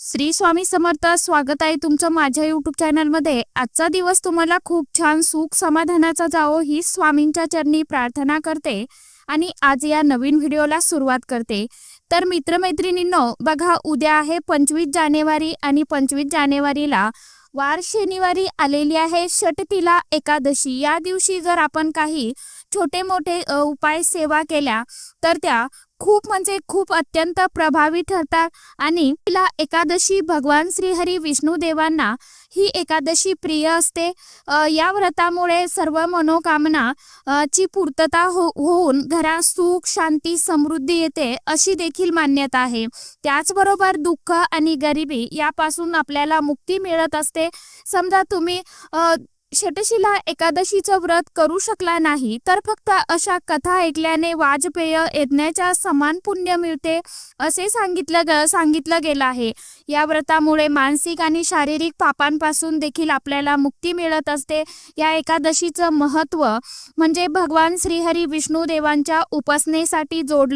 श्री स्वामी समर्थ स्वागत आहे तुमचं माझ्या युट्यूब चॅनलमध्ये आजचा दिवस तुम्हाला खूप छान सुख समाधानाचा जावो ही स्वामींच्या चरणी प्रार्थना करते आणि आज या नवीन व्हिडिओला सुरुवात करते. तर मित्रमैत्रिणींनो बघा उद्या आहे पंचवीस जानेवारी आणि पंचवीस जानेवारीला वार शनिवारी आलेली आहे षटतिला एकादशी. या दिवशी जर आपण काही छोटे मोठे उपाय सेवा केल्या तर त्या खूप म्हणजे खूप अत्यंत प्रभावी ठरतात आणि तिला एकादशी भगवान श्रीहरी विष्णू देवांना ही एकादशी प्रिय असते. या व्रतामुळे सर्व मनोकामना ची पूर्तता हो होऊन घरात सुख शांती समृद्धी येते अशी देखील मान्यता आहे. त्याचबरोबर दुःख आणि गरिबी यापासून आपल्याला मुक्ती मिळत असते. समजा तुम्ही षटशिला एकादशीचं व्रत करू शकला नाही तर फक्त अशा कथा ऐकल्याने वाजपेय यज्ञाच्या समान पुण्य मिळते असे सांगितलं ग सांगितलं गेलं आहे. या व्रतामुळे मानसिक आणि शारीरिक पापांपासून देखील आपल्याला मुक्ती मिळत असते. या एकादशीचं महत्त्व म्हणजे भगवान श्रीहरी विष्णू देवांच्या उपासनेसाठी जोड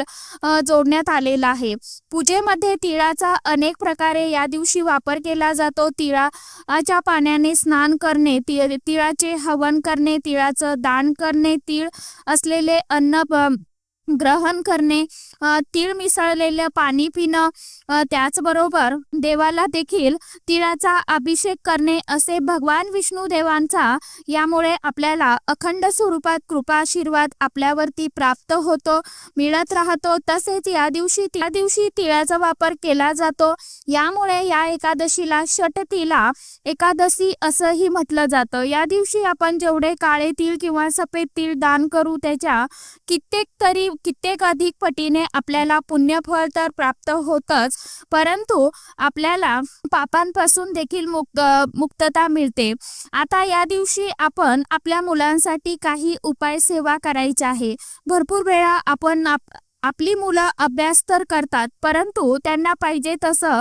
जोडण्यात आलेलं आहे. पूजेमध्ये तिळाचा अनेक प्रकारे या दिवशी वापर केला जातो. तिळाच्या पाण्याने स्नान करणे तिळाचे हवन करणे तिळाचं दान करणे तीळ असलेले अन्न ग्रहण करणे तीळ मिसळलेलं पाणी पिणं त्याचबरोबर देवाला देखील तिळाचा अभिषेक करणे असे भगवान विष्णू देवांचा यामुळे आपल्याला अखंड स्वरूपात कृपाशीर्वाद आपल्यावरती प्राप्त होतो मिळत राहतो. तसेच या दिवशी त्या दिवशी तिळाचा वापर केला जातो. यामुळे या एकादशीला षटतीला एकादशी असंही म्हटलं जातं. या दिवशी आपण जेवढे काळे तीळ किंवा सफेद तीळ दान करू त्याच्या कित्येक तरी कित्येक अधिक पटीने आपल्याला पुण्यफळ तर प्राप्त होतच परंतु आपल्याला पापांपासून देखील मुक्त मुक्तता मिळते. आता या दिवशी आपण आपल्या मुलांसाठी काही उपाय सेवा करायची आहे. भरपूर वेळा आपण आप आपली मुलं अभ्यास तर करतात परंतु त्यांना पाहिजे तसं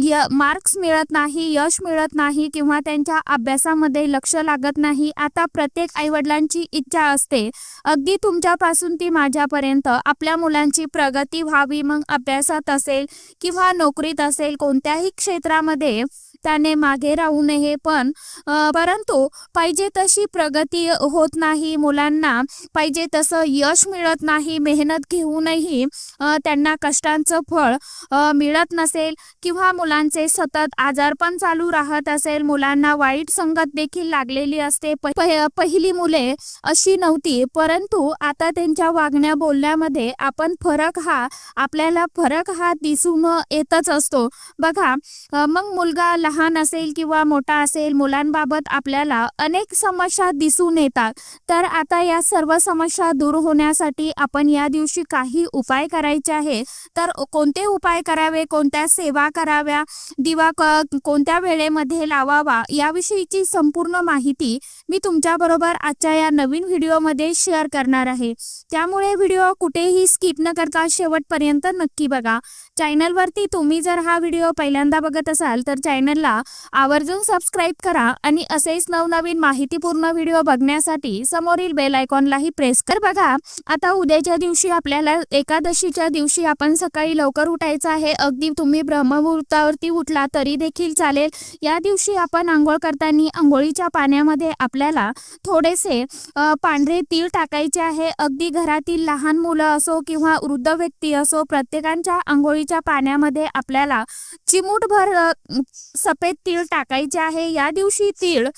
य मार्क्स मिळत नाही यश मिळत नाही किंवा त्यांच्या अभ्यासामध्ये लक्ष लागत नाही. आता प्रत्येक आईवडिलांची इच्छा असते. अगदी तुमच्यापासून ती माझ्यापर्यंत. आपल्या मुलांची प्रगती व्हावी मग अभ्यासात असेल किंवा नोकरीत असेल कोणत्याही क्षेत्रामध्ये त्याने मागे राहू नये पण परंतु पाहिजे तशी प्रगती होत नाही मुलांना. पाहिजे तसं यश मिळत नाही मेहनत घेऊनही त्यांना कष्टांचं फळ मिळत नसेल किंवा मुलांचे सतत आजार पण चालू राहत असेल मुलांना वाईट संगत देखील लागलेली असते. प- पहिली मुले अशी नव्हती परंतु आता त्यांच्या वागण्या बोलण्यामध्ये आपण फरक हा आपल्याला फरक हा दिसून येतच असतो. बघा मग मुलगा लहान असेल किंवा मोठा असेल मुलांबाबत आपल्याला अनेक समस्या दिसून येतात. तर आता या सर्व समस्या दूर होण्यासाठी आपण या दिवशी काही उपाय करायचे आहे तर कोणते उपाय करावे कोणत्या सेवा कराव्या दिवा क कोणत्या वेळेमध्ये लावावा याविषयीची संपूर्ण माहिती मी तुमच्याबरोबर आजच्या या नवीन व्हिडिओमध्ये शेअर करणार आहे. त्यामुळे व्हिडिओ कुठेही स्किप न करता शेवटपर्यंत नक्की बघा. चॅनलवरती तुम्ही जर हा व्हिडिओ पहिल्यांदा बघत असाल तर चॅनलला आवर्जून सबस्क्राईब करा आणि असेच नवनवीन माहितीपूर्ण व्हिडिओ बघण्यासाठी समोरील बेल आयकॉनलाही प्रेस कर. बघा आता उद्याच्या दिवशी आपल्याला एकादशीच्या दिवशी आपण सकाळी लवकर उठायचं आहे. अगदी तुम्ही ब्रह्ममुहूर्तावरती उठला तरी देखील चालेल. या दिवशी आपण आंघोळ करताना आंघोळीच्या पाण्यामध्ये आपल्याला थोडेसे पांढरे तीळ टाकायचे आहे. अगदी घरातील लहान मुलं असो किंवा वृद्ध व्यक्ती असो प्रत्येकांच्या आंघोळी नदीच्या पाण्यामध्ये आपल्याला चिमूटभर सफेद तीळ टाकायचे आहे. या दिवशी तीळ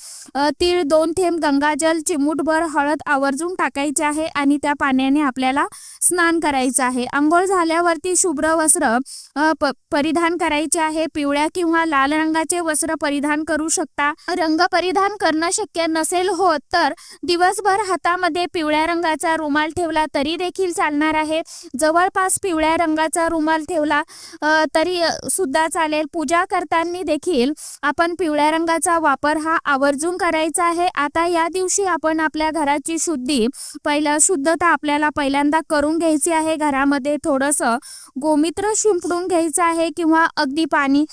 तीळ दोन थेंब गंगाजल चिमूटभर हळद आवर्जून टाकायचे आहे आणि त्या पाण्याने आपल्याला स्नान करायचं आहे. आंघोळ झाल्यावरती शुभ्र वस्त्र परिधान करायचे आहे. पिवळ्या किंवा लाल रंगाचे वस्त्र परिधान करू शकता. रंग परिधान करणं शक्य नसेल होत तर दिवसभर हातामध्ये पिवळ्या रंगाचा रुमाल ठेवला तरी देखील चालणार आहे. जवळपास पिवळ्या रंगाचा रुमाल ठेवला तरी सुद्धा चालेल. पूजा करताना देखील आपण पिवळ्या रंगाचा वापर हा आवर्जून करायचा आहे. आता या दिवशी आपण आपल्या घराची शुद्धी पहिला शुद्धता आपल्याला पहिल्यांदा करून घ्यायची आहे. घरामध्ये थोडंसं गोमित्र शिंपडून घ्यायचं आहे किंवा अगदी पाणी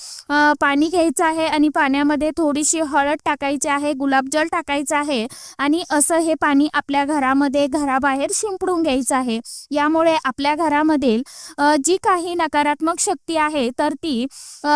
पाणी घ्यायचं आहे आणि पाण्यामध्ये थोडीशी हळद टाकायची आहे गुलाबजल टाकायचं आहे आणि असं हे पाणी आपल्या घरामध्ये घराबाहेर शिंपडून घ्यायचं आहे. यामुळे आपल्या घरामधील जी काही नकारात्मक शक्ती आहे तर ती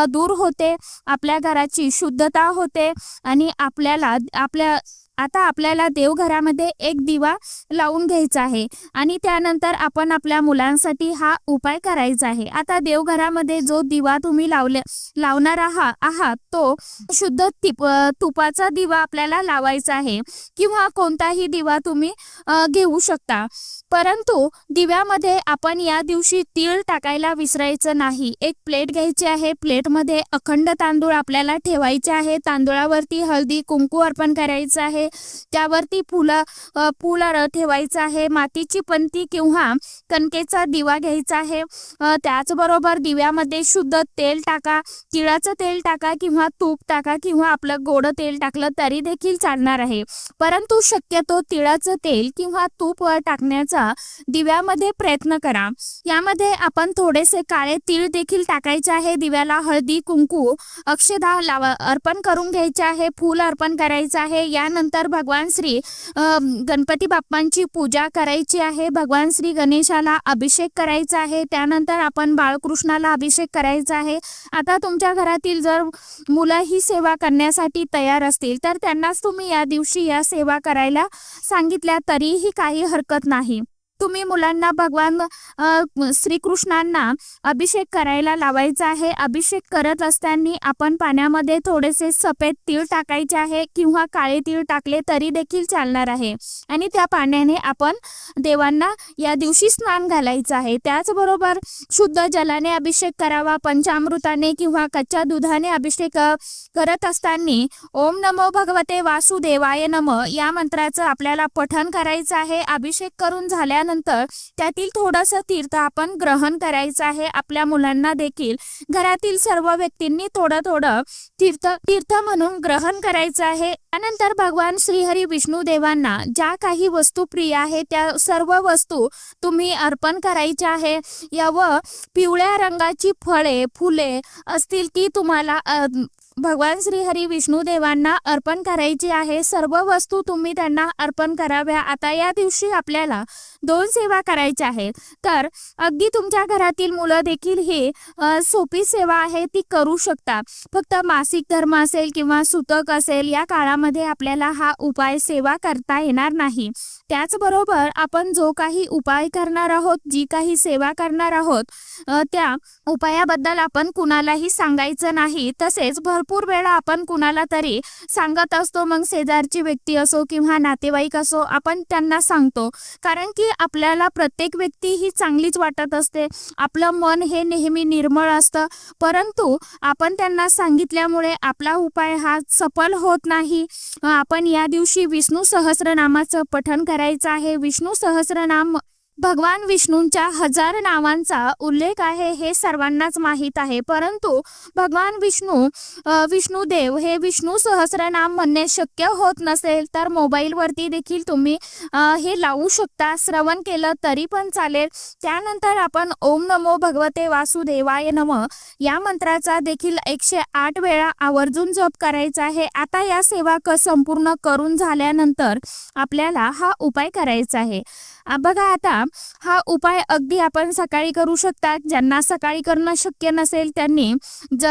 दूर होते आपल्या घराची शुद्धता होते आणि आपल्याला आपल्या आता आपल्याला देवघरामध्ये एक दिवा लावून घ्यायचा आहे आणि त्यानंतर आपण आपल्या मुलांसाठी हा उपाय करायचा आहे. आता देवघरामध्ये जो दिवा तुम्ही लावले लावणार आहात आहात तो शुद्ध तुपाचा दिवा आपल्याला लावायचा आहे किंवा कोणताही दिवा तुम्ही घेऊ शकता. परंतु दिव्यामध्ये आपण या दिवशी तीळ टाकायला विसरायचं नाही. एक प्लेट घ्यायची आहे प्लेटमध्ये अखंड तांदूळ आपल्याला ठेवायचे आहे. तांदूळावरती हळदी कुंकू अर्पण करायचं आहे. त्यावरती फुला अ, ठेवायचं आहे मातीची पंती किंवा कणकेचा दिवा घ्यायचा आहे. त्याचबरोबर दिव्यामध्ये शुद्ध तेल टाका तिळाचं तेल टाका किंवा तूप टाका किंवा आपलं गोड तेल टाकलं तरी देखील चालणार आहे. परंतु शक्यतो तिळाचं तेल किंवा तूप टाकण्याचा दिव्यामध्ये प्रयत्न करा. यामध्ये आपण थोडेसे काळे तीळ देखील टाकायचे आहे. दिव्याला हळदी कुंकू अक्षदा लावा अर्पण करून घ्यायचे आहे. फूल अर्पण करायचं आहे. यानंतर तर भगवान श्री गणपती बाप्पांची पूजा करायची आहे. भगवान श्री गणेशाला अभिषेक करायचा आहे. त्यानंतर आपण बाळकृष्णाला अभिषेक करायचा आहे. आता तुमच्या घरातील जर मुलं ही सेवा करण्यासाठी तयार असतील तर त्यांनाच तुम्ही या दिवशी या सेवा करायला सांगितल्या तरीही काही हरकत नाही. तुम्ही मुलांना भगवान श्रीकृष्णांना अभिषेक करायला लावायचा आहे. अभिषेक करत असताना आपण पाण्यामध्ये थोडेसे सफेद तीळ टाकायचे आहे किंवा काळे तीळ टाकले तरी देखील चालणार आहे. आणि त्या पाण्याने आपण देवांना या दिवशी स्नान घालायचं आहे. त्याचबरोबर शुद्ध जलाने अभिषेक करावा पंचामृताने किंवा कच्च्या दुधाने अभिषेक करत असताना ओम नमो भगवते वासुदेवाय नम या मंत्राचं आपल्याला पठण करायचं आहे. अभिषेक करून झाल्यानंतर त्यातील थोडंसं तीर्थ आपण ग्रहण करायचं आहे. आपल्या मुलांना देखील घरातील सर्व व्यक्तींनी थोडं थोडं तीर्थ तीर्थ म्हणून ग्रहण करायचं आहे. त्यानंतर भगवान श्रीहरी विष्णू देवांना ज्या काही वस्तू प्रिय आहे त्या सर्व वस्तू तुम्ही अर्पण करायच्या आहे. या व पिवळ्या रंगाची फळे फुले असतील ती तुम्हाला भगवान श्रीहरी विष्णू देवांना अर्पण करायची आहे. सर्व वस्तू तुम्ही त्यांना अर्पण कराव्या. आता या दिवशी आपल्याला दोन सेवा करायच्या आहेत. तर अगदी तुमच्या घरातील मुलं देखील ही सोपी सेवा आहे. ती करू शकता फक्त मासिक धर्म असेल किंवा सुतक असेल या काळामध्ये आपल्याला हा उपाय सेवा करता येणार नाही. त्याचबरोबर आपण जो काही उपाय करणार आहोत जी काही सेवा करणार आहोत त्या उपायाबद्दल आपण कुणालाही सांगायचं नाही. तसेच भरपूर भरपूर वेळा आपण कुणाला तरी सांगत असतो मग शेजारची व्यक्ती असो किंवा नातेवाईक असो आपण त्यांना सांगतो. कारण की आपल्याला प्रत्येक व्यक्ती ही चांगलीच वाटत असते. आपलं मन हे नेहमी निर्मळ असतं. परंतु आपण त्यांना सांगितल्यामुळे आपला उपाय हा सफल होत नाही. आपण या दिवशी विष्णू सहस्रनामाचं पठण करायचं आहे. विष्णू सहस्रनाम भगवान विष्णूंच्या हजार नावांचा उल्लेख आहे हे सर्वांनाच माहीत आहे. परंतु भगवान विष्णू विष्णू विष्णुदेव हे विष्णू सहस्रनाम म्हणणे शक्य होत नसेल तर मोबाईलवरती देखील तुम्ही हे लावू शकता श्रवण केलं तरी पण चालेल. त्यानंतर आपण ओम नमो भगवते वासुदेवाय नम या मंत्राचा देखील एकशे आठ वेळा आवर्जून जप करायचा आहे. आता या सेवा क संपूर्ण करून झाल्यानंतर आपल्याला हा उपाय करायचा आहे. बघा आता हा उपाय अगदी आपण सकाळी करू शकता ज्यांना सकाळी करणं शक्य नसेल त्यांनी ज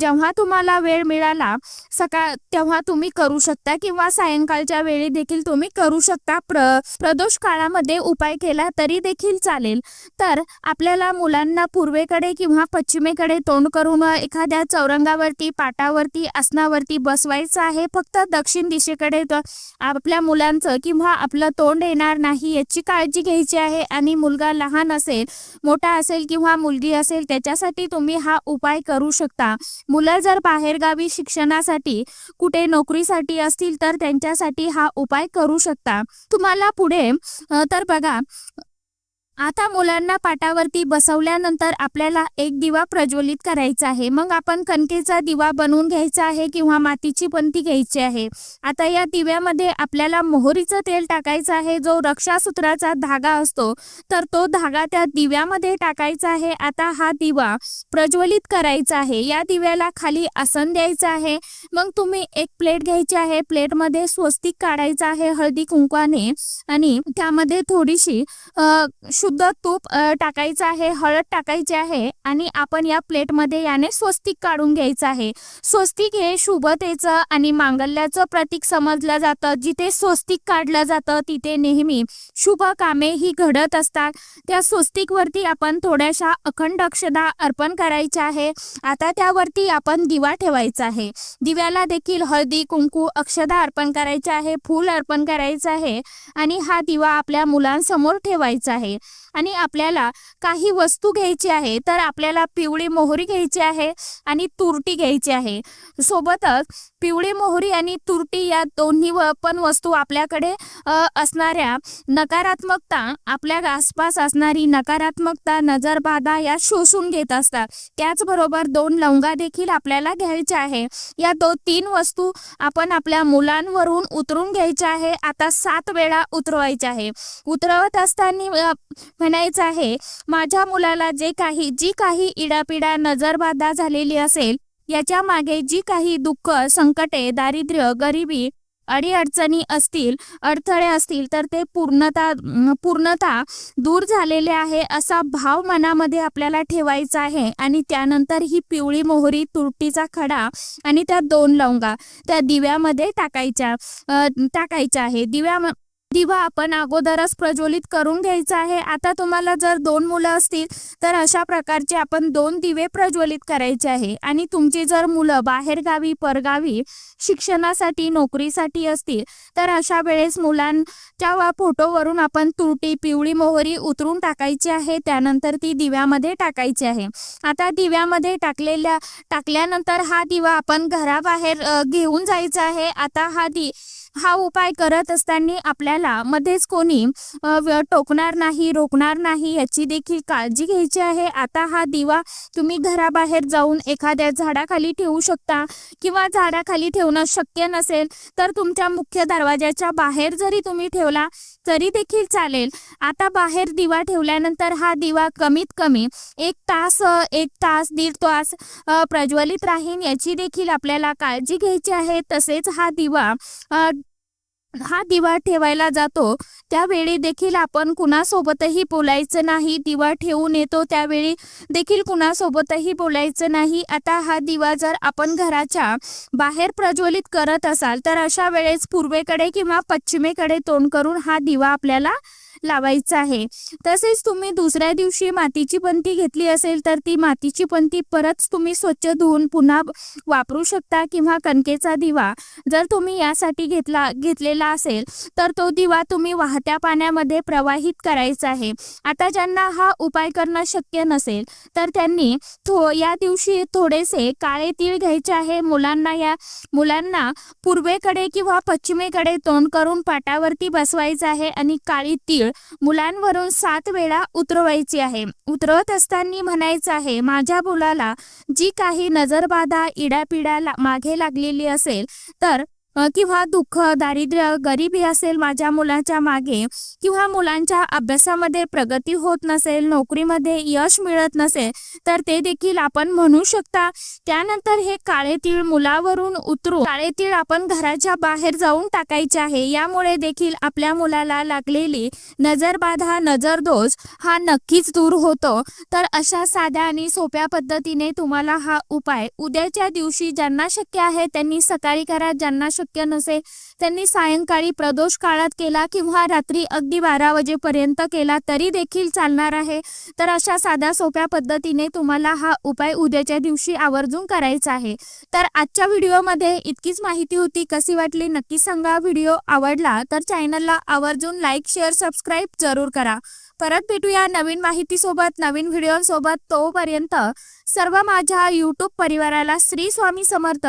जेव्हा तुम्हाला वेळ मिळाला सकाळ तेव्हा तुम्ही करू शकता किंवा सायंकाळच्या वेळी देखील तुम्ही करू शकता. प्र प्रदोष काळामध्ये उपाय केला तरी देखील चालेल. तर आपल्याला मुलांना पूर्वेकडे किंवा पश्चिमेकडे तोंड करून एखाद्या चौरंगावरती पाटावरती आसनावरती बसवायचं आहे. फक्त दक्षिण दिशेकडे आपल्या मुलांचं किंवा आपलं तोंड येणार नाही याची काळजी घ्यायची आहे आणि मुलगा लहान असेल मोठा असेल किंवा मुलगी असेल त्याच्यासाठी तुम्ही हा उपाय करू शकता. मुलं जर बाहेरगावी शिक्षणासाठी कुठे नोकरीसाठी असतील तर त्यांच्यासाठी हा उपाय करू शकता. तुम्हाला पुढे तर बघा आता मुलांना पाटावरती बसवल्यानंतर आपल्याला एक दिवा प्रज्वलित करायचा आहे. मग आपण कणकेचा दिवा बनवून घ्यायचा आहे किंवा मातीची पंती घ्यायची आहे. आता या दिव्यामध्ये आपल्याला मोहरीचं तेल टाकायचं आहे. जो रक्षासूत्राचा धागा असतो तर तो धागा त्या दिव्यामध्ये टाकायचा आहे. आता हा दिवा प्रज्वलित करायचा आहे. या दिव्याला खाली आसन द्यायचं आहे. मग तुम्ही एक प्लेट घ्यायची आहे. प्लेटमध्ये स्वस्तिक काढायचं आहे हळदी कुंकवाने आणि त्यामध्ये थोडीशी अ, शुद्ध तूप टाकायचं आहे हळद टाकायची आहे आणि आपण या प्लेटमध्ये याने स्वस्तिक काढून घ्यायचं आहे. स्वस्तिक हे शुभतेचं आणि मांगल्याचं प्रतीक समजलं जातं. जिथे स्वस्तिक काढलं जातं तिथे नेहमी शुभ कामे ही घडत असतात. त्या स्वस्तिकवरती आपण थोड्याशा अखंड अक्षदा अर्पण करायच्या आहे. आता त्यावरती आपण दिवा ठेवायचा आहे. दिव्याला देखील हळदी कुंकू अक्षदा अर्पण करायचे आहे फूल अर्पण करायचं आहे आणि हा दिवा आपल्या मुलांसमोर ठेवायचा आहे. आणि आपल्याला काही वस्तू घ्यायची आहे तर आपल्याला पिवळी मोहरी घ्यायची आहे आणि तुरटी घ्यायची आहे. सोबतच पिवळी मोहरी आणि तुरटी या दोन्ही व- पण वस्तू आपल्याकडे असणाऱ्या. नकारात्मकता आपल्या आसपास असणारी नकारात्मकता नजरबाधा या शोषून घेत असतात. त्याचबरोबर दोन लवंगा देखील आपल्याला घ्यायच्या आहे. या दो तीन वस्तू आपण आपल्या मुलांवरून उतरून घ्यायच्या आहे. आता सात वेळा उतरवायच्या आहे. उतरवत असताना म्हणायचं आहे माझ्या मुलाला जे काही जी काही इडापिडा नजरबाधा झालेली असेल याच्या मागे जी काही दुःख संकटे दारिद्र्य गरिबी अडीअडचणी असतील अडथळे असतील तर ते पूर्णता पूर्णता दूर झालेले आहे असा भाव मनामध्ये आपल्याला ठेवायचा आहे. आणि त्यानंतर ही पिवळी मोहरी तुरटीचा खडा आणि त्या दोन लवंगा त्या दिव्यामध्ये टाकायच्या टाकायच्या आहे. दिव्या दिवा आपण अगोदरच प्रज्वलित करून घ्यायचा आहे. आता तुम्हाला जर दोन मुलं असतील तर अशा प्रकारचे आपण दोन दिवे प्रज्वलित करायचे आहे. आणि तुमची जर मुलं बाहेरगावी परगावी शिक्षणासाठी नोकरीसाठी असतील तर अशा वेळेस मुलांच्या फोटोवरून आपण तुरटी पिवळी मोहरी उतरून टाकायची आहे. त्यानंतर ती दिव्यामध्ये टाकायची आहे. आता दिव्यामध्ये टाकलेल्या टाकल्यानंतर हा दिवा आपण घराबाहेर घेऊन जायचा आहे. आता हा दि हा उपाय करत असताना आपल्याला मध्येच कोणी टोकणार नाही रोखणार नाही याची देखील काळजी घ्यायची आहे. आता हा दिवा तुम्ही घराबाहेर जाऊन एखाद्या झाडाखाली ठेवू शकता किंवा झाडाखाली ठेवणं शक्य नसेल तर तुमच्या मुख्य दरवाजाच्या बाहेर जरी तुम्ही ठेवला तरी देखील चालेल. आता बाहेर दिवा ठेवल्यानंतर हा दिवा कमीत कमी एक तास एक तास दीड तास प्रज्वलित राहीन याची देखील आपल्याला काळजी घ्यायची आहे. तसेच हा दिवा हा दिवा ठेवायला जातो त्यावेळी देखील आपण कुणासोबतही बोलायचं नाही दिवा ठेवून येतो त्यावेळी देखील कुणासोबतही बोलायचं नाही. आता हा दिवा जर आपण घराच्या बाहेर प्रज्वलित करत असाल तर अशा वेळेस पूर्वेकडे किंवा पश्चिमेकडे तोंड करून हा दिवा आपल्याला लावायचं आहे. तसेच तुम्ही दुसऱ्या दिवशी मातीची पंथी घेतली असेल तर ती मातीची पंथी परत तुम्ही स्वच्छ धुवून पुन्हा वापरू शकता किंवा कणकेचा दिवा जर तुम्ही यासाठी घेतला घेतलेला असेल तर तो दिवा तुम्ही वाहत्या पाण्यामध्ये प्रवाहित करायचा आहे. आता ज्यांना हा उपाय करणं शक्य नसेल तर त्यांनी थो या दिवशी थोडेसे काळे तीळ घ्यायचे आहे. मुलांना या मुलांना पूर्वेकडे किंवा पश्चिमेकडे तोंड करून पाटावरती बसवायचं आहे आणि काळी तीळ मुलांवरून सात वेळा उतरवायची आहे. उतरवत असताना म्हणायचं आहे माझ्या मुलाला जी काही नजरबाधा इडापिडा ला- मागे लागलेली असेल तर किंवा दुःख दारिद्र्य गरिबी असेल माझ्या मुलाच्या मागे किंवा मुलांच्या अभ्यासामध्ये प्रगती होत नसेल नोकरीमध्ये यश मिळत नसेल तर ते देखील आपण म्हणू शकता. त्यानंतर हे काळे तीळ मुलावरून उतरू. काळे तीळ आपण घराच्या बाहेर जाऊन टाकायचे आहे. यामुळे देखील आपल्या मुलाला लागलेली नजरबाधा नजरदोष हा नक्कीच दूर होतो. तर अशा साध्या आणि सोप्या पद्धतीने तुम्हाला हा उपाय उद्याच्या दिवशी ज्यांना शक्य आहे त्यांनी सकाळी करा ज्यांना शक्य नसे. त्यांनी सायंकाळी प्रदोष काळात केला किंवा रात्री अगदी बारा वाजेपर्यंत केला तरी देखील चालणार आहे. तर अशा साध्या सोप्या पद्धतीने तुम्हाला हा उपाय उद्याच्या दिवशी आवर्जून करायचा आहे. तर आजच्या व्हिडिओमध्ये इतकीच माहिती होती. कशी वाटली नक्की सांगा. व्हिडिओ आवडला तर चॅनलला आवर्जून लाईक शेअर सबस्क्राईब जरूर करा. परत भेटूया नवीन माहितीसोबत नवीन व्हिडिओसोबत. तोपर्यंत सर्व माझ्या यूट्यूब परिवाराला श्री स्वामी समर्थ.